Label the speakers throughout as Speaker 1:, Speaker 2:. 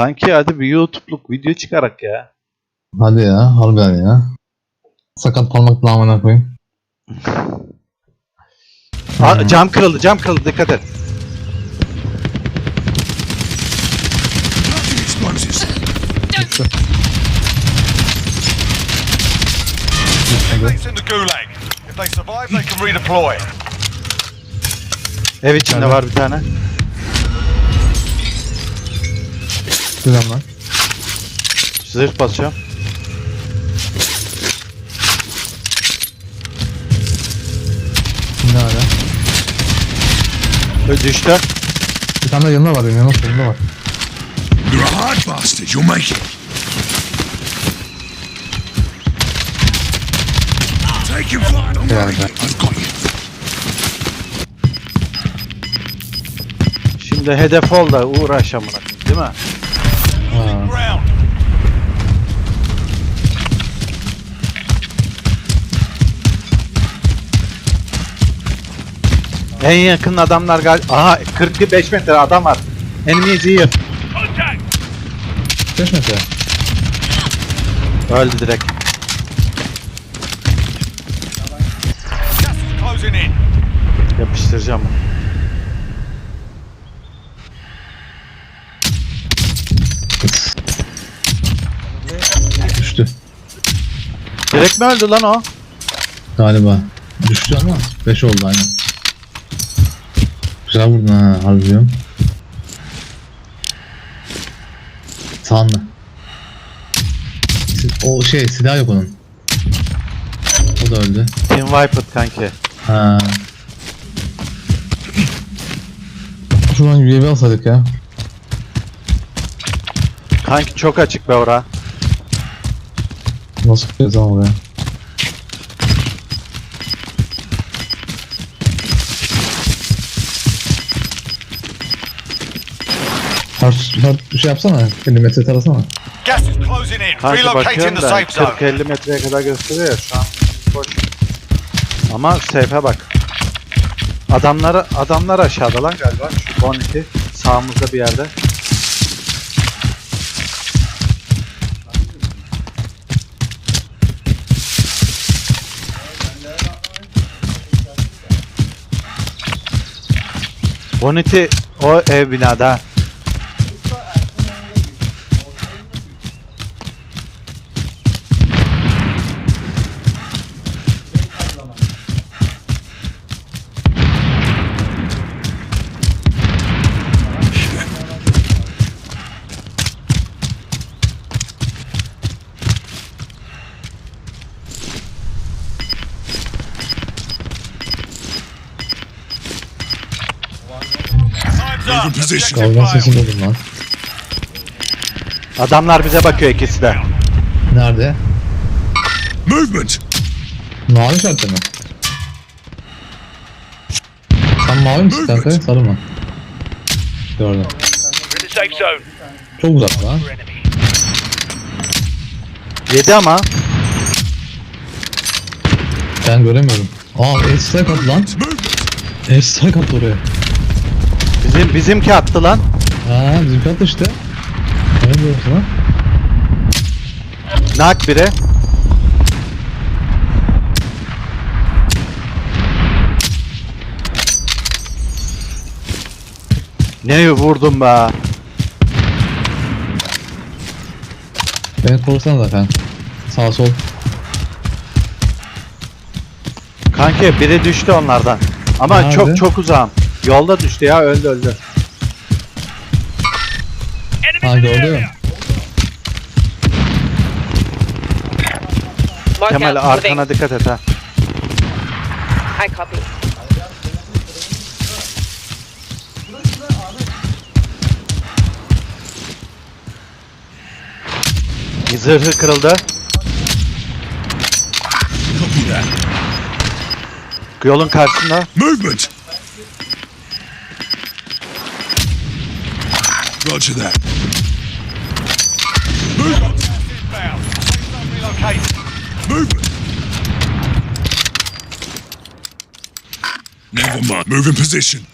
Speaker 1: Kanki hadi bir YouTube'luk video çıkarak ya.
Speaker 2: Hadi ya harbiden ya. Sakat parmak namına koyayım.
Speaker 1: Aa, cam kırıldı cam kırıldı dikkat et.
Speaker 3: Teammates in the gulag. If they survive, they can redeploy.
Speaker 1: Ev içinde var bir tane.
Speaker 2: Güzel lan.
Speaker 1: Zırh basıyorum.
Speaker 2: Şimdi hala.
Speaker 1: Ö, Düştü.
Speaker 2: Bir tane de yanında var benim yanında solunda var.
Speaker 4: You're a hard bastard. You'll make it. Taking flight. Don't
Speaker 2: Yeah, that-
Speaker 4: I've got you.
Speaker 1: Şimdi hedef ol da uğraş amına koyayım, değil mi?
Speaker 3: Ground.
Speaker 1: En yakın adamlar gal... Aha 45 metre adam var. Enemy is here.
Speaker 3: Contact.
Speaker 2: 5 metre.
Speaker 1: Öldü direkt.
Speaker 3: Gas is closing in.
Speaker 1: Yapıştıracağım. bunu.
Speaker 2: Düştü.
Speaker 1: Direkt mi öldü lan o?
Speaker 2: Galiba. Düştü ama 5 oldu aynen. Güzel vurdun ha harbi diyorum. Sağında. Si- O şey silah yok onun. O da öldü.
Speaker 1: Team Wiped kanki.
Speaker 2: Ha. Şuradan UAV alsaydık ya.
Speaker 1: Kanki çok açık be ora.
Speaker 2: Nasıl ama oraya? Her, her bir şey yapsana. 50 metre tarasana.
Speaker 3: Gas is closing in.
Speaker 1: Kanki
Speaker 3: Relocating
Speaker 1: bakıyorum
Speaker 3: the
Speaker 1: da
Speaker 3: safe zone.
Speaker 1: 40-50 metreye kadar gösteriyor ya şu an. Boş. Ama safe'e bak. Adamlar adamlar aşağıda lan galiba. Şu 12 sağımızda bir yerde. Boniti o ev binada.
Speaker 4: Moving position.
Speaker 2: Sesini buldum lan.
Speaker 1: Adamlar bize bakıyor ikisi de.
Speaker 2: Nerede?
Speaker 4: Movement.
Speaker 2: Mavi şartı mı? Sen mavi misin kanka? Sarı mı? Gördüm.
Speaker 3: We're in the safe zone.
Speaker 2: Çok uzak lan.
Speaker 1: Yedi ama.
Speaker 2: Ben göremiyorum. Aa el strike attı lan.
Speaker 4: Movement.
Speaker 2: El strike attı oraya.
Speaker 1: Bizim bizimki attı lan.
Speaker 2: Ha bizimki attı işte. Ne diyorsun lan?
Speaker 1: Nak biri. Ne vurdum be.
Speaker 2: Beni korusana da kanka. Sağ sol.
Speaker 1: Kanki biri düştü onlardan. Ama
Speaker 2: Nerede?
Speaker 1: çok çok uzağım. Yolda düştü ya öldü öldü.
Speaker 2: Ha gördüm.
Speaker 5: Mark
Speaker 1: Kemal
Speaker 5: out,
Speaker 1: arkana dikkat et ha.
Speaker 5: I copy.
Speaker 1: Zırhı kırıldı. Yolun karşısında.
Speaker 4: Movement. Roger that. Movement. Movement. Never mind. Move in position.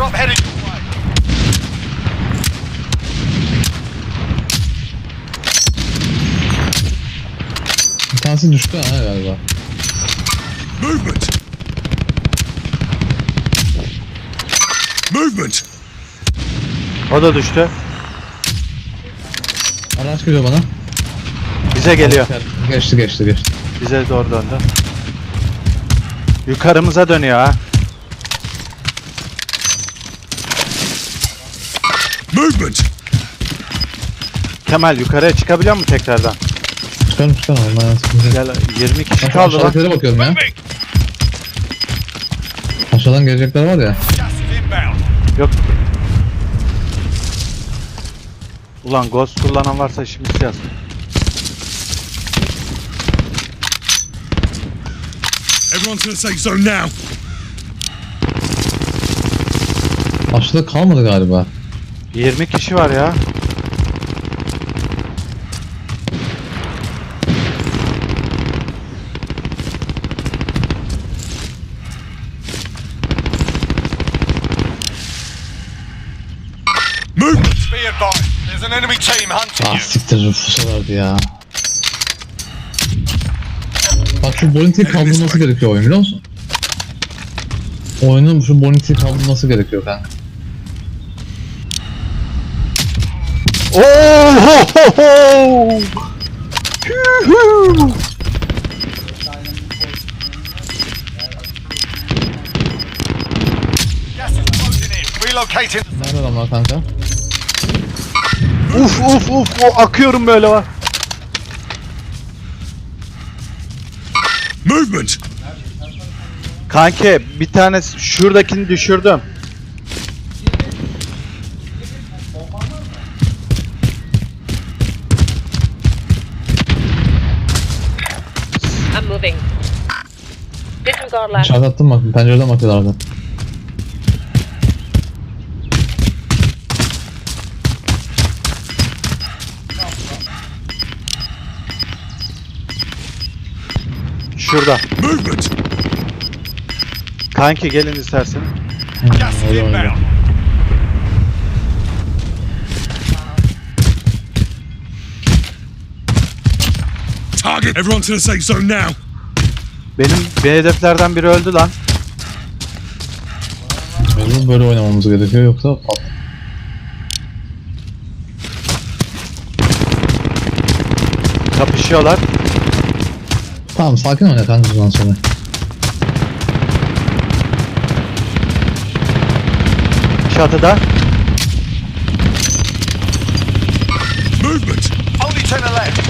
Speaker 3: Airdrop headed your way.
Speaker 2: Bir tanesi düştü ha galiba.
Speaker 4: Movement. Movement.
Speaker 1: O da düştü.
Speaker 2: Araç geliyor bana.
Speaker 1: Bize geliyor.
Speaker 2: Geçti geçti geçti.
Speaker 1: Bize doğru döndü. Yukarımıza dönüyor ha.
Speaker 4: Movement.
Speaker 1: Kemal yukarıya çıkabiliyor mu tekrardan?
Speaker 2: Çıkarım çıkarım. Yok.
Speaker 1: Gel 20 kişi kaldı lan.
Speaker 2: Aşağıdakilere bakıyorum ya.
Speaker 3: Moving.
Speaker 2: Aşağıdan gelecekler var ya.
Speaker 1: Yok. Ulan Ghost kullanan varsa şimdi yaz.
Speaker 4: Everyone's in the safe zone now.
Speaker 2: Aşağıda kalmadı galiba.
Speaker 1: 20 kişi var ya.
Speaker 3: An enemy team hunting
Speaker 2: Ah
Speaker 3: you.
Speaker 2: siktir Rufus'a verdi ya. Bak şu Boniti'yi kaldırması gerekiyor oyun biliyor musun? Oyunun şu Boniti'yi kaldırması gerekiyor kanka.
Speaker 1: Oh ho ho ho! Yuhu!
Speaker 3: Gas is closing in. Relocating.
Speaker 2: Nerede adamlar kanka?
Speaker 1: Uf uf uf o akıyorum böyle var.
Speaker 4: Movement.
Speaker 1: Kanki bir tane şuradakini düşürdüm.
Speaker 5: I'm moving. Disregard last.
Speaker 2: Dışarıda attım bak pencereden bakıyorlardı.
Speaker 1: Şurada.
Speaker 4: Movement.
Speaker 1: Kanki gelin istersen.
Speaker 3: Gas inbound.
Speaker 4: Target. Everyone to the safe zone now.
Speaker 1: Benim bir hedeflerden biri öldü lan.
Speaker 2: Mecbur böyle oynamamız gerekiyor yoksa pat.
Speaker 1: Kapışıyorlar.
Speaker 2: Tamam sakin oyna kanka bundan sonra.
Speaker 1: Çatıda.
Speaker 4: Movement.
Speaker 3: Only 10 are left.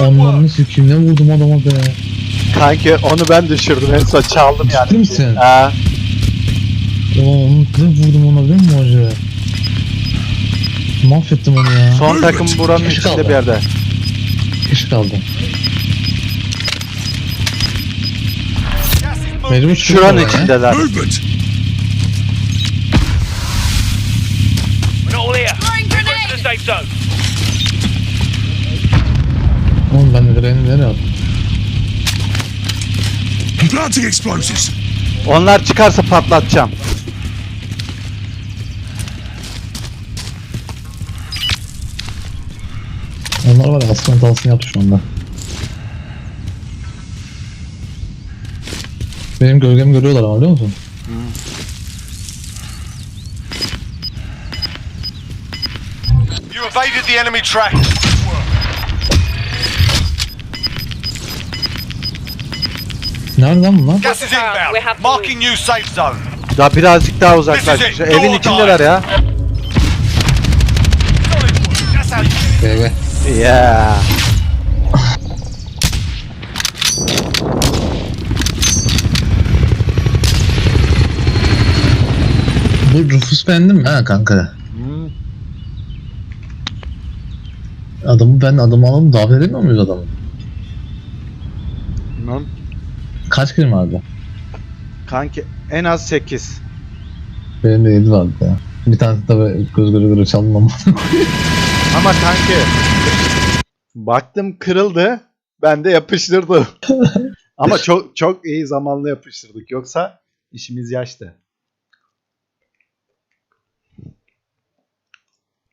Speaker 2: Onlarını sikeyim ne vurdum adama be.
Speaker 1: Kanki onu ben düşürdüm en son çaldım yani.
Speaker 2: Ciddi misin?
Speaker 1: Ha.
Speaker 2: Oo onu ne vurdum ona biliyor musun hoca? Mahvettim onu ya.
Speaker 1: Son takım buranın
Speaker 2: Kişi
Speaker 1: içinde
Speaker 2: kaldı.
Speaker 1: bir yerde.
Speaker 2: Kişi kaldı. Mecbur çıkıyor
Speaker 1: Şuranın içindeler.
Speaker 4: Movement.
Speaker 3: We're not all here. The safe zone.
Speaker 2: Oğlum ben de direğini nereye attım?
Speaker 4: Planting explosives.
Speaker 1: Onlar çıkarsa patlatacağım.
Speaker 2: Onlar var ya aslan hatasını yaptı şu anda. Benim gölgemi görüyorlar ama biliyor musun?
Speaker 3: You evaded the enemy track. Good work.
Speaker 2: Nerede lan bunlar?
Speaker 3: Gas is
Speaker 5: We have
Speaker 3: inbound.
Speaker 5: to
Speaker 3: Marking new safe zone.
Speaker 1: Daha birazcık daha uzaklaş.
Speaker 3: This is it.
Speaker 1: Evin içindeler ya.
Speaker 2: GG.
Speaker 1: Yeah.
Speaker 2: Bu Rufus beğendin mi ha kanka?
Speaker 1: Hmm.
Speaker 2: Adamı ben adamı alalım davet edemiyor muyuz adamı?
Speaker 1: Bilmem.
Speaker 2: Kaç kilim vardı?
Speaker 1: Kanki en az 8.
Speaker 2: Benim de 7 vardı ya. Bir tanesi tabi göz göre göre çaldım ama.
Speaker 1: Ama kanki baktım kırıldı. Ben de yapıştırdım. Ama çok çok iyi zamanla yapıştırdık. Yoksa işimiz yaştı.